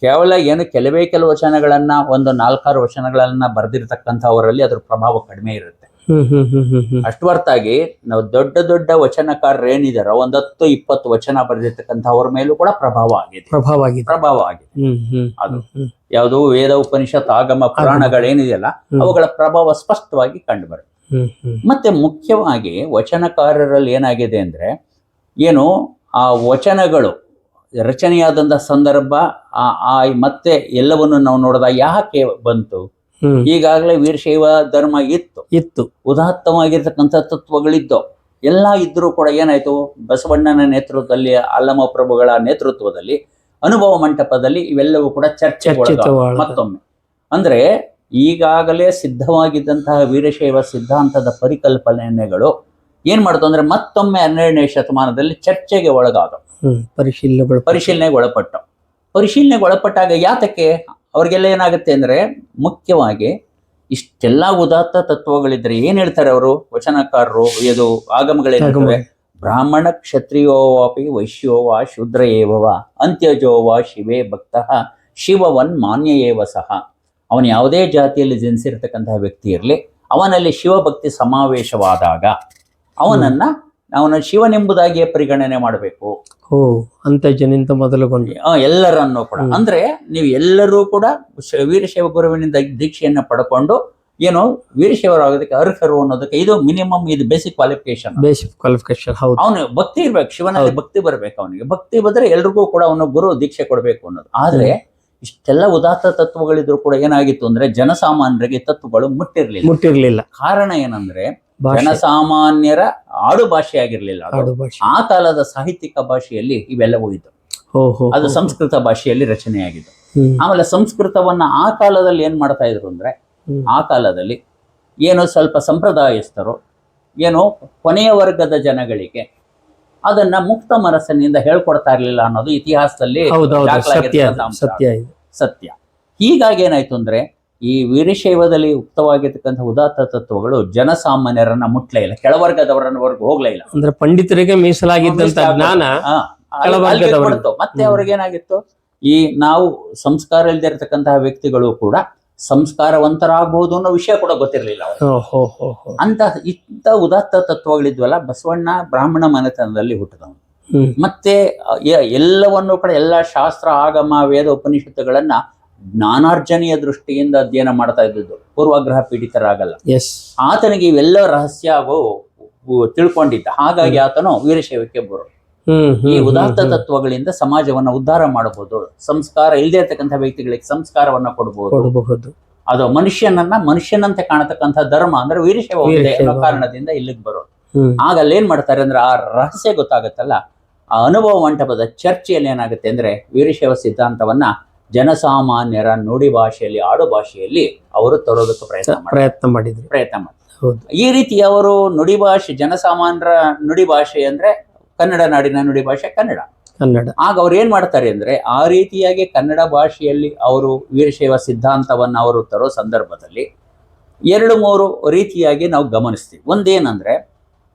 ಕೇವಲ ಏನು ಕೆಲವೇ ಕೆಲವು ವಚನಗಳನ್ನ ಒಂದು ನಾಲ್ಕಾರು ವಚನಗಳನ್ನ ಬರೆದಿರ್ತಕ್ಕಂಥವರಲ್ಲಿ ಅದ್ರ ಪ್ರಭಾವ ಕಡಿಮೆ ಇರುತ್ತೆ. ಹ್ಮ್ ಹ್ಮ್ ಹ್ಮ್ ಹ್ಮ್ ಹ್ಮ್. ಅಷ್ಟು ಹೊರತಾಗಿ ನಾವು ದೊಡ್ಡ ದೊಡ್ಡ ವಚನಕಾರರು ಏನಿದಾರೋ ಒಂದ್ ಹತ್ತು ಇಪ್ಪತ್ತು ವಚನ ಬರೆದಿರ್ತಕ್ಕಂಥವ್ರ ಮೇಲೂ ಕೂಡ ಪ್ರಭಾವ ಆಗಿದೆ. ಪ್ರಭಾವ ಆಗಿದೆ. ಪ್ರಭಾವ ಆಗಿದೆ. ಅದು. ಯಾವುದು ವೇದ ಉಪನಿಷತ್ ಆಗಮ ಪುರಾಣಗಳೇನಿದೆಯಲ್ಲ. ಅವುಗಳ ಪ್ರಭಾವ ಸ್ಪಷ್ಟವಾಗಿ ಕಂಡು ಬರುತ್ತೆ ಮತ್ತೆ ಮುಖ್ಯವಾಗಿ ವಚನಕಾರರಲ್ಲಿ ಏನಾಗಿದೆ ಅಂದ್ರೆ ಏನು ಆ ವಚನಗಳು ರಚನೆಯಾದಂಥ ಸಂದರ್ಭ ಆ ಆ ಮತ್ತೆ ಎಲ್ಲವನ್ನು ನಾವು ನೋಡಿದಾಗ ಯಾಕೆ ಬಂತು? ಈಗಾಗಲೇ ವೀರಶೈವ ಧರ್ಮ ಇತ್ತು. ಇತ್ತು. ಉದಾತ್ತವಾಗಿರ್ತಕ್ಕಂಥ ತತ್ವಗಳಿದ್ದು ಎಲ್ಲ ಇದ್ರೂ ಕೂಡ ಏನಾಯ್ತು? ಬಸವಣ್ಣನ ನೇತೃತ್ವದಲ್ಲಿ ಅಲ್ಲಮ ಪ್ರಭುಗಳ ನೇತೃತ್ವದಲ್ಲಿ ಅನುಭವ ಮಂಟಪದಲ್ಲಿ ಇವೆಲ್ಲವೂ ಕೂಡ ಚರ್ಚೆ ಮತ್ತೊಮ್ಮೆ. ಅಂದ್ರೆ ಈಗಾಗಲೇ ಸಿದ್ಧವಾಗಿದ್ದಂತಹ ವೀರಶೈವ ಸಿದ್ಧಾಂತದ ಪರಿಕಲ್ಪನೆಗಳು ಏನ್ ಮಾಡ್ತು ಅಂದ್ರೆ ಮತ್ತೊಮ್ಮೆ ಹನ್ನೆರಡನೇ ಶತಮಾನದಲ್ಲಿ ಚರ್ಚೆಗೆ ಒಳಗಾದವು. ಪರಿಶೀಲನೆ ಪರಿಶೀಲನೆಗೆ ಒಳಪಟ್ಟ ಪರಿಶೀಲನೆಗೆ ಒಳಪಟ್ಟಾಗ ಯಾತಕ್ಕೆ? ಅವ್ರಿಗೆಲ್ಲ ಏನಾಗುತ್ತೆ ಅಂದ್ರೆ ಮುಖ್ಯವಾಗಿ ಇಷ್ಟೆಲ್ಲ ಉದಾತ್ತ ತತ್ವಗಳಿದ್ರೆ ಏನು ಹೇಳ್ತಾರೆ ಅವರು? ವಚನಕಾರರು ಇದು ಆಗಮಗಳೇನಿರ್ತವೆ ಬ್ರಾಹ್ಮಣ ಕ್ಷತ್ರಿಯೋವಾಪಿ ವೈಶ್ಯೋವಾ ಶೂದ್ರ ಏವವ ಅಂತ್ಯಜೋವಾ ಶಿವೇ ಭಕ್ತ ಶಿವವನ್ ಮಾನ್ಯ ಏವ ಸಹ. ಅವನು ಯಾವುದೇ ಜಾತಿಯಲ್ಲಿ ಜನಿಸಿರ್ತಕ್ಕಂತಹ ವ್ಯಕ್ತಿ ಇರಲಿ ಅವನಲ್ಲಿ ಶಿವಭಕ್ತಿ ಸಮಾವೇಶವಾದಾಗ ಅವನನ್ನ ಅವನ ಶಿವನೆಂಬುದಾಗಿಯೇ ಪರಿಗಣನೆ ಮಾಡಬೇಕು. ಓ ಅಂತ ಜನಿಂತ ಮೊದಲುಗೊಂಡು. ಆ, ಎಲ್ಲರನ್ನೂ ಕೂಡ. ಅಂದ್ರೆ ನೀವು ಎಲ್ಲರೂ ಕೂಡ ವೀರಶೈವ ಗುರುವಿನಿಂದ ದೀಕ್ಷೆಯನ್ನು ಪಡ್ಕೊಂಡು ಏನು ವೀರಶೈವರು ಆಗೋದಕ್ಕೆ ಅರ್ಹರು ಅನ್ನೋದಕ್ಕೆ ಇದು ಮಿನಿಮಮ್ ಇದು ಬೇಸಿಕ್ ಕ್ವಾಲಿಫಿಕೇಶನ್ ಬೇಸಿಕ್ ಕ್ವಾಲಿಫಿಕೇಶನ್ ಹೌದು. ಅವನು ಭಕ್ತಿ ಇರ್ಬೇಕು ಶಿವನಲ್ಲಿ ಭಕ್ತಿ ಬರಬೇಕು ಅವನಿಗೆ. ಭಕ್ತಿ ಬಂದ್ರೆ ಎಲ್ರಿಗೂ ಕೂಡ ಅವನು ಗುರು ದೀಕ್ಷೆ ಕೊಡಬೇಕು ಅನ್ನೋದು. ಆದ್ರೆ ಇಷ್ಟೆಲ್ಲ ಉದಾತ್ತ ತತ್ವಗಳಿದ್ರು ಕೂಡ ಏನಾಗಿತ್ತು ಅಂದ್ರೆ ಜನಸಾಮಾನ್ಯರಿಗೆ ತತ್ವಗಳು ಮುಟ್ಟಿರ್ಲಿಲ್ಲ. ಮುಟ್ಟಿರ್ಲಿಲ್ಲ. ಕಾರಣ ಏನಂದ್ರೆ ಜನಸಾಮಾನ್ಯರ ಆಡು ಭಾಷೆ ಆಗಿರ್ಲಿಲ್ಲ ಅದು. ಆ ಕಾಲದ ಸಾಹಿತ್ಯಿಕ ಭಾಷೆಯಲ್ಲಿ ಇವೆಲ್ಲವೂ ಇತ್ತು ಅದು ಸಂಸ್ಕೃತ ಭಾಷೆಯಲ್ಲಿ ರಚನೆಯಾಗಿತ್ತು ಆಮೇಲೆ ಸಂಸ್ಕೃತವನ್ನ ಆ ಕಾಲದಲ್ಲಿ ಏನ್ ಮಾಡ್ತಾ ಇದ್ರು ಅಂದ್ರೆ ಆ ಕಾಲದಲ್ಲಿ ಏನು ಸ್ವಲ್ಪ ಸಂಪ್ರದಾಯಸ್ಥರು ಏನು ಕೊನೆಯ ವರ್ಗದ ಜನಗಳಿಗೆ ಅದನ್ನ ಮುಕ್ತ ಮನಸ್ಸಿನಿಂದ ಹೇಳ್ಕೊಡ್ತಾ ಇರ್ಲಿಲ್ಲ ಅನ್ನೋದು ಇತಿಹಾಸದಲ್ಲಿ ಸತ್ಯ. ಹೀಗಾಗಿ ಏನಾಯ್ತು ಅಂದ್ರೆ ಈ ವೀರಶೈವದಲ್ಲಿ ಉಕ್ತವಾಗಿರ್ತಕ್ಕಂಥ ಉದಾತ್ತ ತತ್ವಗಳು ಜನಸಾಮಾನ್ಯರನ್ನ ಮುಟ್ಲೇ ಇಲ್ಲ. ಕೆಳವರ್ಗದವರನ್ನವರೆಗೂ ಹೋಗ್ಲೇ ಇಲ್ಲ. ಅಂದ್ರೆ ಪಂಡಿತರಿಗೆ ಮೀಸಲಾಗಿದ್ದಂತ ಜ್ಞಾನ. ಮತ್ತೆ ಅವ್ರಿಗೇನಾಗಿತ್ತು? ಅವ್ರಿಗೆ ಏನಾಗಿತ್ತು ಈ ನಾವು ಸಂಸ್ಕಾರ ಇಲ್ಲದೆ ಇರತಕ್ಕಂತಹ ವ್ಯಕ್ತಿಗಳು ಕೂಡ ಸಂಸ್ಕಾರವಂತರಾಗಬಹುದು ಅನ್ನೋ ವಿಷಯ ಕೂಡ ಗೊತ್ತಿರಲಿಲ್ಲ ಅಂತ ಇಂಥ ಉದಾತ್ತ ತತ್ವಗಳಿದ್ವಲ್ಲ ಬಸವಣ್ಣ ಬ್ರಾಹ್ಮಣ ಮನೆತನದಲ್ಲಿ ಹುಟ್ಟಿದವನು. ಮತ್ತೆ ಎಲ್ಲವನ್ನು ಕೂಡ ಎಲ್ಲ ಶಾಸ್ತ್ರ ಆಗಮ ವೇದ ಉಪನಿಷತ್ತುಗಳನ್ನ ಜ್ಞಾನಾರ್ಜನೆಯ ದೃಷ್ಟಿಯಿಂದ ಅಧ್ಯಯನ ಮಾಡ್ತಾ ಇದ್ದದ್ದು. ಪೂರ್ವಾಗ್ರಹ ಪೀಡಿತರಾಗಲ್ಲ. ಎಸ್ ಆತನಿಗೆ ಇವೆಲ್ಲ ರಹಸ್ಯ ತಿಳ್ಕೊಂಡಿದ್ದ. ಹಾಗಾಗಿ ಆತನು ವೀರಶೈವಕ್ಕೆ ಬರು. ಈ ಉದಾತ್ತ. ತತ್ವಗಳಿಂದ ಸಮಾಜವನ್ನ ಉದ್ಧಾರ ಮಾಡಬಹುದು. ಸಂಸ್ಕಾರ ಇಲ್ಲದೆ ಇರತಕ್ಕಂಥ ವ್ಯಕ್ತಿಗಳಿಗೆ ಸಂಸ್ಕಾರವನ್ನ ಕೊಡಬಹುದು. ಅದು ಮನುಷ್ಯನನ್ನ ಮನುಷ್ಯನಂತೆ ಕಾಣತಕ್ಕಂಥ ಧರ್ಮ ಅಂದ್ರೆ ವೀರಶೈವ ಅನ್ನೋ ಕಾರಣದಿಂದ ಇಲ್ಲಿಗೆ ಬರೋದು. ಆಗ ಅಲ್ಲಿ ಏನ್ ಮಾಡ್ತಾರೆ ಅಂದ್ರೆ ಆ ರಹಸ್ಯ ಗೊತ್ತಾಗುತ್ತಲ್ಲ? ಆ ಅನುಭವ ಮಂಟಪದ ಚರ್ಚೆಯಲ್ಲಿ ಏನಾಗುತ್ತೆ ಅಂದ್ರೆ ವೀರಶೈವ ಸಿದ್ಧಾಂತವನ್ನ ಜನಸಾಮಾನ್ಯರ ನುಡಿ ಭಾಷೆಯಲ್ಲಿ ಆಡು ಭಾಷೆಯಲ್ಲಿ ಅವರು ತರೋದಕ್ಕೆ ಪ್ರಯತ್ನ ಪ್ರಯತ್ನ ಮಾಡಿದ್ರು. ಪ್ರಯತ್ನ ಮಾಡಿದ್ರು. ಈ ರೀತಿ ಅವರು ನುಡಿ ಭಾಷೆ ಜನಸಾಮಾನ್ಯರ ನುಡಿ ಭಾಷೆ ಅಂದ್ರೆ ಕನ್ನಡ ನಾಡಿನ ನುಡಿ ಭಾಷೆ ಕನ್ನಡ. ಕನ್ನಡ. ಆಗ ಅವ್ರು ಏನ್ ಮಾಡ್ತಾರೆ ಅಂದ್ರೆ ಆ ರೀತಿಯಾಗಿ ಕನ್ನಡ ಭಾಷೆಯಲ್ಲಿ ಅವರು ವೀರಶೈವ ಸಿದ್ಧಾಂತವನ್ನ ಅವರು ತರೋ ಸಂದರ್ಭದಲ್ಲಿ ಎರಡು ಮೂರು ರೀತಿಯಾಗಿ ನಾವು ಗಮನಿಸ್ತೀವಿ. ಒಂದೇನಂದ್ರೆ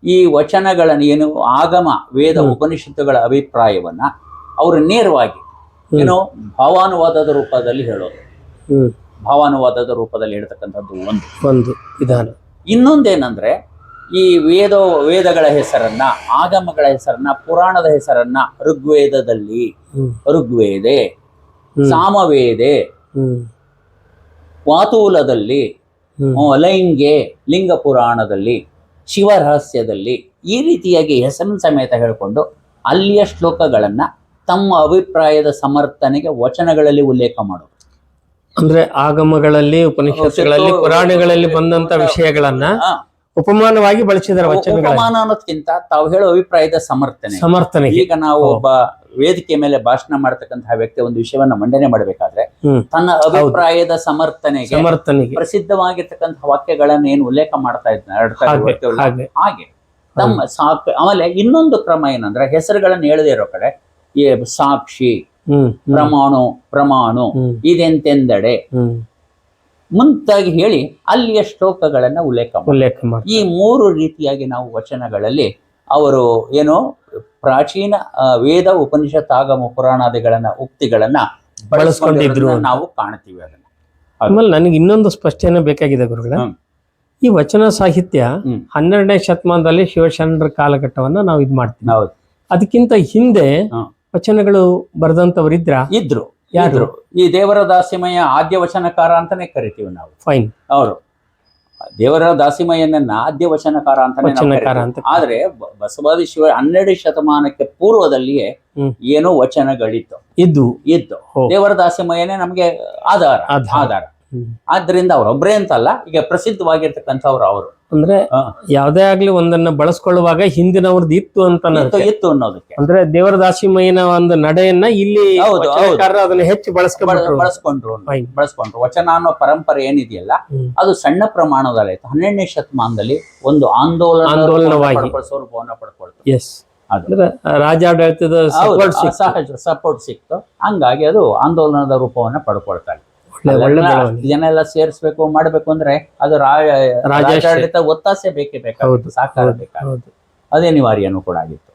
ಈ ವಚನಗಳನ್ನು ಏನು ಆಗಮ ವೇದ ಉಪನಿಷತ್ತುಗಳ ಅಭಿಪ್ರಾಯವನ್ನ ಅವರು ನೇರವಾಗಿ. ಏನೋ ಭಾವಾನುವಾದದ ರೂಪದಲ್ಲಿ ಹೇಳೋದು. ಭಾವಾನುವಾದದ ರೂಪದಲ್ಲಿ ಹೇಳ್ತಕ್ಕಂಥದ್ದು ಒಂದು. ಒಂದು ವಿಧಾನ. ಇನ್ನೊಂದೇನಂದ್ರೆ ಈ ವೇದ ವೇದಗಳ ಹೆಸರನ್ನ ಆಗಮಗಳ ಹೆಸರನ್ನ ಪುರಾಣದ ಹೆಸರನ್ನ ಋಗ್ವೇದದಲ್ಲಿ. ಋಗ್ವೇದೆ ಸಾಮವೇದೆ ವಾತೂಲದಲ್ಲಿ ಲೈಂಗೆ ಲಿಂಗ ಪುರಾಣದಲ್ಲಿ ಶಿವರಹಸ್ಯದಲ್ಲಿ ಈ ರೀತಿಯಾಗಿ ಹೆಸರಿನ ಸಮೇತ ಹೇಳಿಕೊಂಡು ಅಲ್ಲಿಯ ಶ್ಲೋಕಗಳನ್ನ ತಮ್ಮ ಅಭಿಪ್ರಾಯದ ಸಮರ್ಥನೆಗೆ ವಚನಗಳಲ್ಲಿ ಉಲ್ಲೇಖ ಮಾಡೋದು ಅಂದ್ರೆ ಆಗಮಗಳಲ್ಲಿ ಉಪನಿಷತ್ತುಗಳಲ್ಲಿ ಪುರಾಣಗಳಲ್ಲಿ ಬಂದಂತ ವಿಷಯಗಳನ್ನ ಉಪಮಾನವಾಗಿ ಬಳಸಿದಾರೆ ಉಪಮಾನ ಅನ್ನೋದಕ್ಕಿಂತ ತಾವು ಹೇಳೋ ಅಭಿಪ್ರಾಯದ ಸಮರ್ಥನೆ. ಸಮರ್ಥನೆ ಈಗ ನಾವು ಒಬ್ಬ ವೇದಿಕೆ ಮೇಲೆ ಭಾಷಣ ಮಾಡತಕ್ಕಂತಹ ವ್ಯಕ್ತಿ ಒಂದು ವಿಷಯವನ್ನ ಮಂಡನೆ ಮಾಡಬೇಕಾದ್ರೆ ತನ್ನ ಅಭಿಪ್ರಾಯದ ಸಮರ್ಥನೆಗೆ ಸಮರ್ಥನೆಗೆ. ಪ್ರಸಿದ್ಧವಾಗಿರ್ತಕ್ಕಂತಹ ವಾಕ್ಯಗಳನ್ನ ಏನು ಉಲ್ಲೇಖ ಮಾಡ್ತಾ ಇದ್ದ ಹಾಗೆ ತಮ್ಮ ಸಾಕ್ ಆಮೇಲೆ ಇನ್ನೊಂದು ಕ್ರಮ ಏನಂದ್ರೆ ಹೆಸರುಗಳನ್ನ ಹೇಳದೇ ಇರೋ ಕಡೆ ಸಾಕ್ಷಿ ಪ್ರಮಾಣು ಪ್ರಮಾಣು ಇದೆಂತೆಂದಡೆ. ಮುಂತಾಗಿ ಹೇಳಿ ಅಲ್ಲಿಯ ಶ್ಲೋಕಗಳನ್ನ ಉಲ್ಲೇಖ ಉಲ್ಲೇಖ ಮಾಡಿ ಈ ಮೂರು ರೀತಿಯಾಗಿ ನಾವು ವಚನಗಳಲ್ಲಿ ಅವರು ಏನು ಪ್ರಾಚೀನ ವೇದ ಉಪನಿಷತ್ ಆಗಮ ಪುರಾಣಾದಿಗಳನ್ನ ಉಕ್ತಿಗಳನ್ನ ಬಳಸ್ಕೊಂಡಿದ್ರು ನಾವು ಕಾಣ್ತೀವಿ ಅದನ್ನ. ಆಮೇಲೆ ನನಗೆ ಇನ್ನೊಂದು ಸ್ಪಷ್ಟನೆ ಬೇಕಾಗಿದೆ ಗುರುಗಳ. ಈ ವಚನ ಸಾಹಿತ್ಯ. ಹನ್ನೆರಡನೇ ಶತಮಾನದಲ್ಲಿ ಶಿವಶರಣರ ಕಾಲಘಟ್ಟವನ್ನ ನಾವು ಇದು ಮಾಡ್ತೀವಿ ಅದಕ್ಕಿಂತ ಹಿಂದೆ. ವಚನಗಳು ಬರೆದಂತವರಿದ್ರ ಇದ್ರು. ಯಾರು? ಈ ದೇವರ ದಾಸಿಮಯ ಆದ್ಯ ವಚನಕಾರ ಅಂತಾನೆ ಕರಿತೀವಿ ನಾವು. ಫೈನ್. ಅವರು. ದೇವರ ದಾಸಿಮಯ್ಯನನ್ನ ಆದ್ಯ ವಚನಕಾರ ಅಂತಾನೆ ಆದ್ರೆ ಬಸವಾದಿ ಶಿವ ಹನ್ನೆರಡು ಶತಮಾನಕ್ಕೆ ಪೂರ್ವದಲ್ಲಿಯೇ ಏನೋ ವಚನಗಳಿತ್ತು. ಇದ್ದು. ಇತ್ತು ಹೋ. ದೇವರ ದಾಸಿಮಯ್ಯನೇ ನಮ್ಗೆ ಆಧಾರ. ಆಧಾರ. ಆದ್ರಿಂದ ಅವರೊಬ್ಬರೇ ಅಂತಲ್ಲ ಈಗ ಪ್ರಸಿದ್ಧವಾಗಿರ್ತಕ್ಕಂಥವ್ರು ಅವರು. ಅಂದ್ರೆ. ಯಾವ್ದೇ ಆಗ್ಲಿ ಒಂದನ್ನ ಬಳಸ್ಕೊಳ್ಳುವಾಗ ಹಿಂದಿನವ್ರದ್ದು ಇತ್ತು ಅಂತ ಇತ್ತು ಅನ್ನೋದಕ್ಕೆ. ಅಂದ್ರೆ ದೇವರ ದಾಸಿಮಯ್ಯನ ಒಂದು ನಡೆಯನ್ನ ಇಲ್ಲಿ. ಅದನ್ನ ಹೆಚ್ಚು ಬಳಸ್ಕೊಂಡು ಬಳಸ್ಕೊಂಡ್ರು. ಬಳಸ್ಕೊಂಡ್ರು. ವಚನ ಅನ್ನೋ ಪರಂಪರೆ ಏನಿದೆಯಲ್ಲ ಅದು ಸಣ್ಣ ಪ್ರಮಾಣದಲ್ಲಿ ಆಯ್ತು ಹನ್ನೆರಡನೇ ಶತಮಾನದಲ್ಲಿ ಒಂದು ಆಂದೋಲನ ಆಂದೋಲನವಾಗಿ. ಸ್ವರೂಪವನ್ನು ಪಡ್ಕೊಳ್ತು. ಎಸ್ ಅದು. ಅಂದ್ರೆ ರಾಜಾಡಳಿತದ ಸಪೋರ್ಟ್ ಸಿಕ್ತು. ಹಂಗಾಗಿ ಅದು ಆಂದೋಲನದ ರೂಪವನ್ನ ಪಡ್ಕೊಳ್ತಾರೆ ಒಳ್ಳೆ ಬೆಳವಣಿಗೆ. ಜನ ಎಲ್ಲ ಸೇರಿಸ್ಬೇಕು ಮಾಡ್ಬೇಕು ಅಂದ್ರೆ ಅದು. ರಾಜಾಡಳಿತ ಒತ್ತಾಸೆ ಬೇಕೇ ಬೇಕಾಗುತ್ತೆ ಸಾಕಾಗಬೇಕಾಗುತ್ತೆ ಅದೇ ಅನಿವಾರ್ಯನೂ ಕೂಡ ಆಗಿತ್ತು.